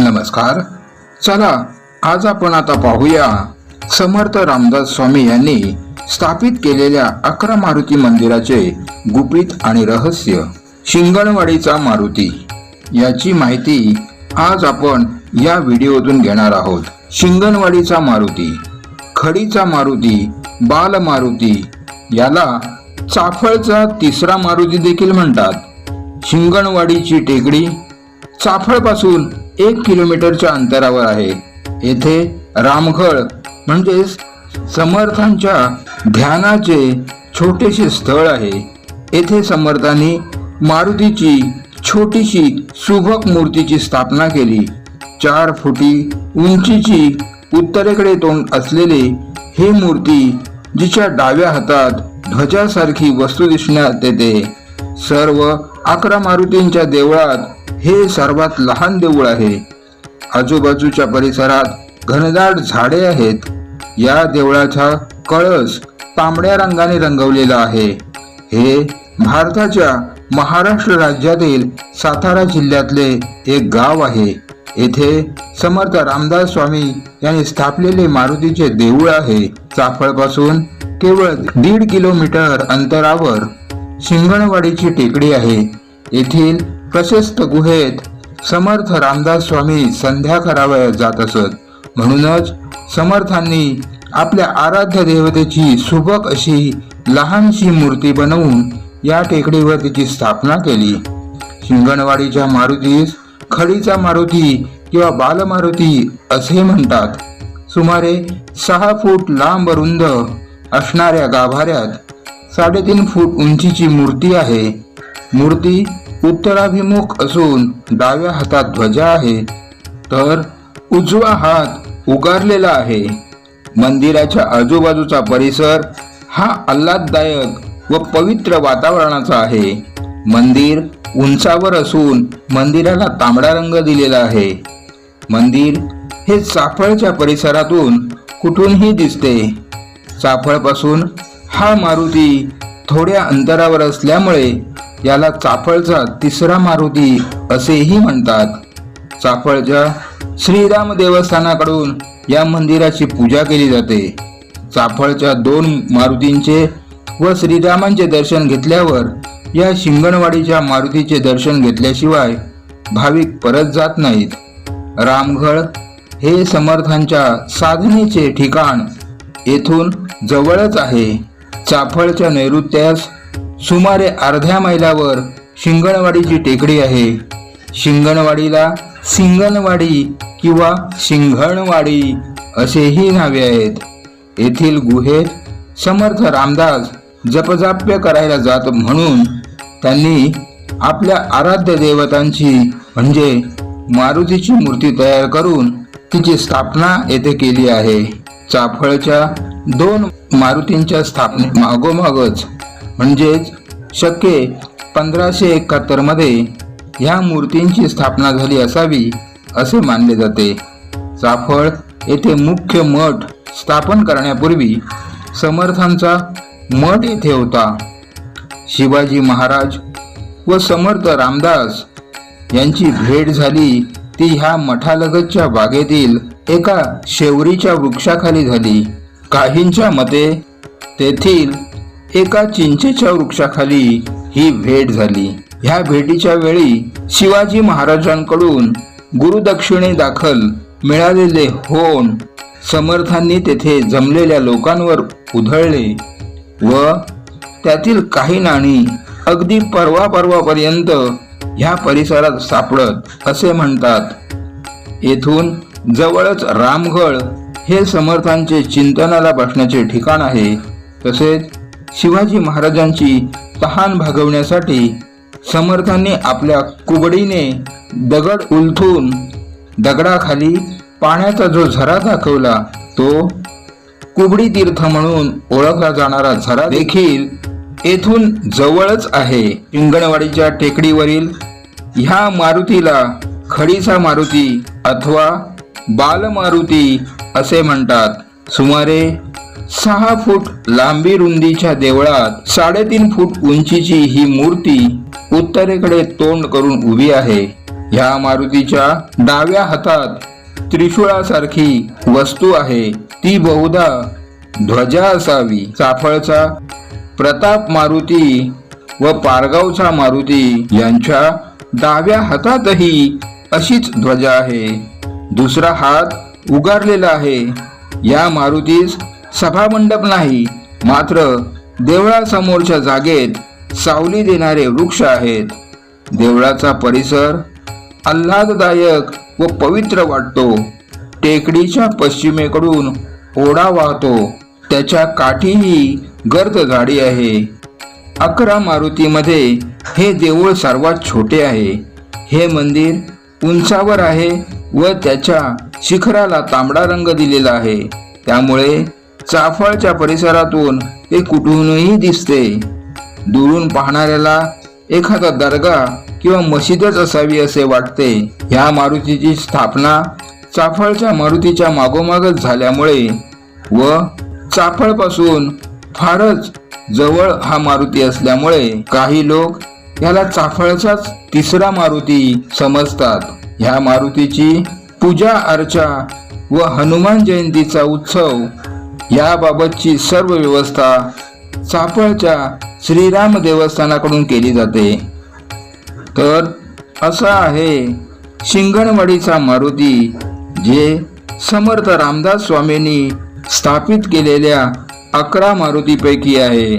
नमस्कार. चला आज आपण आता पाहूया समर्थ रामदास स्वामी यांनी स्थापित केलेल्या अकरा मारुती मंदिराचे गुपित आणि रहस्य शिंगणवाडीचा मारुती. याची माहिती आज आपण या व्हिडिओतून घेणार आहोत. शिंगणवाडीचा मारुती खडीचा मारुती बाल मारुती याला चाफळचा तिसरा मारुती देखील म्हणतात. शिंगणवाडीची टेकडी चाफळपासून एक किलोमीटरच्या अंतरावर आहे. येथे रामघळ म्हणजेच समर्थांच्या ध्यानाचे छोटेसे स्थळ आहे. येथे समर्थांनी मारुतीची छोटीशी सुभक मूर्तीची स्थापना केली. चार फुटी उंचीची उत्तरेकडे तोंड असलेले हे मूर्ती जिच्या डाव्या हातात ध्वजासारखी वस्तू दिसण्यात येते. सर्व अकरा मारुतींच्या देवळात हे सर्वात लहान देऊळ आहे. आजूबाजूच्या परिसरात घनदाट झाडे आहेत. या देवळाचा कळस तांबड्या रंगाने रंगवलेला आहे. हे भारताच्या महाराष्ट्र राज्यातील सातारा जिल्ह्यातले एक गाव आहे. येथे समर्थ रामदास स्वामी यांनी स्थापलेले मारुतीचे देऊळ आहे. चाफळपासून केवळ दीड किलोमीटर अंतरावर शिंगणवाडीची टेकडी आहे. येथील प्रशस्त गुहेत समर्थ रामदास स्वामी संध्या करावया जात असत. म्हणूनच समर्थांनी आपल्या आराध्य देवतेची सुबक अशी लहानशी मूर्ती बनवून या टेकडीवर तिची स्थापना केली. शिंगणवाडीच्या मारुतीस खडीचा मारुती किंवा बालमारुती असे म्हणतात. सुमारे सहा फूट लांब रुंद असणाऱ्या गाभाऱ्यात साडेतीन फूट उंचीची मूर्ती आहे. मूर्ती उत्तराभिमुख असून डाव्या हातात ध्वजा आहे तर उजवा हात उगारलेला आहे. मंदिराच्या आजूबाजूचा परिसर हा आल्हाददायक व पवित्र वातावरणाचा आहे. मंदिर उंचावर असून मंदिराला तांबडा रंग दिलेला आहे. मंदिर हे चाफळच्या परिसरातून कुठूनही दिसते. चाफळपासून हा मारुती थोड्या अंतरावर असल्यामुळे याला चाफळचा तिसरा मारुती असेही म्हणतात. चाफळच्या श्रीराम देवस्थानाकडून या मंदिराची पूजा केली जाते. चाफळच्या दोन मारुतींचे व श्रीरामांचे दर्शन घेतल्यावर या शिंगणवाडीच्या मारुतीचे दर्शन घेतल्याशिवाय भाविक परत जात नाहीत. रामघळ हे समर्थांच्या साधनेचे ठिकाण येथून जवळच आहे. चाफळच्या नैऋत्यास सुमारे अर्ध्या मैलावर शिंगणवाडीची टेकडी आहे. शिंगणवाडीला सिंगणवाडी किंवा सिंघणवाडी असेही नावे आहेत. येथील गुहेत समर्थ रामदास जपजाप्य करायला जात म्हणून त्यांनी आपल्या आराध्य देवतांची म्हणजे मारुतीची मूर्ती तयार करून तिची स्थापना येथे केली आहे. चाफळच्या दोन मारुतींच्या स्थापने मागोमागच म्हणजेच शके पंधराशे एकाहत्तरमध्ये ह्या मूर्तींची स्थापना झाली असावी असे मानले जाते. चाफळ येथे मुख्य मठ स्थापन करण्यापूर्वी समर्थांचा मठ येथे होता. शिवाजी महाराज व समर्थ रामदास यांची भेट झाली ती ह्या मठालगतच्या बागेतील एका शेवरीच्या वृक्षाखाली झाली. काहींच्या मते तेथील एका चिंचेच्या वृक्षाखाली ही भेट झाली. ह्या भेटीच्या वेळी शिवाजी महाराजांकडून गुरुदक्षिणे दाखल मिळालेले होन समर्थांनी तेथे जमलेल्या लोकांवर उधळले व त्यातील काही नाणी अगदी परवा परवापर्यंत ह्या परिसरात सापडत असे म्हणतात. येथून जवळच रामगड हे समर्थांचे चिंतनाला बसण्याचे ठिकाण आहे. तसेच शिवाजी महाराजांची तहान भागवण्यासाठी समर्थांनी आपल्या कुबडीने दगड उलथून दगडाखाली पाण्याचा जो झरा दाखवला तो कुबडी तीर्थ म्हणून ओळखला जाणारा झरा देखील येथून जवळच आहे. पिंगणवाडीच्या टेकडीवरील ह्या मारुतीला खडीचा मारुती अथवा बालमारुती असे म्हणतात. सुमारे सहा फूट लांबी रुंदीच्या देवळात साडेतीन फूट उंचीची ही मूर्ती उत्तरेकडे तोंड करून उभी आहे. ह्या मारुतीच्या डाव्या हातात त्रिशूळासारखी वस्तू आहे. ती बहुधा ध्वजा असावी. चाफळचा प्रताप मारुती व पारगावचा मारुती यांच्या डाव्या हातातही अशीच ध्वजा आहे. दुसरा हात उगारलेला आहे. या मारुतीस सभामंडप नाही मात्र देवळासमोरच्या जागेत सावली देणारे वृक्ष आहेत. देवळाचा परिसर आल्हाददायक व पवित्र वाटतो. टेकडीच्या पश्चिमेकडून ओढा वाहतो. त्याच्या काठीही गर्द झाडी आहे. अकरा मारुतीमध्ये हे देऊळ सर्वात छोटे आहे. हे मंदिर उंचावर आहे व त्याच्या शिखराला तांबडा रंग दिलेला आहे. त्यामुळे चाफळच्या परिसरातून ते कुठूनही दिसते. दुरून पाहणाऱ्याला एखादा दर्गा किंवा मशिदच असावी असे वाटते. ह्या मारुतीची स्थापना चाफळच्या मारुतीच्या मागोमागच झाल्यामुळे व चाफळपासून फारच जवळ हा मारुती असल्यामुळे काही लोक याला चाफळचाच तिसरा मारुती समजतात. ह्या मारुतीची पूजा अर्चा व हनुमान जयंतीचा उत्सव याबाबतची सर्व व्यवस्था चापळच्या श्रीराम देवस्थानाकडून केली जाते. तर असा आहे शिंगणवाडीचा मारुती जे समर्थ रामदास स्वामींनी स्थापित केलेल्या अकरा मारुतीपैकी आहे.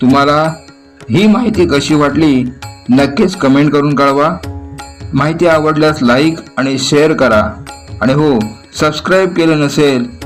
तुम्हाला ही माहिती कशी वाटली नक्कीच कमेंट करून कळवा. माहिती आवडल्यास लाईक आणि शेअर करा. आणि हो सबस्क्राईब केलं नसेल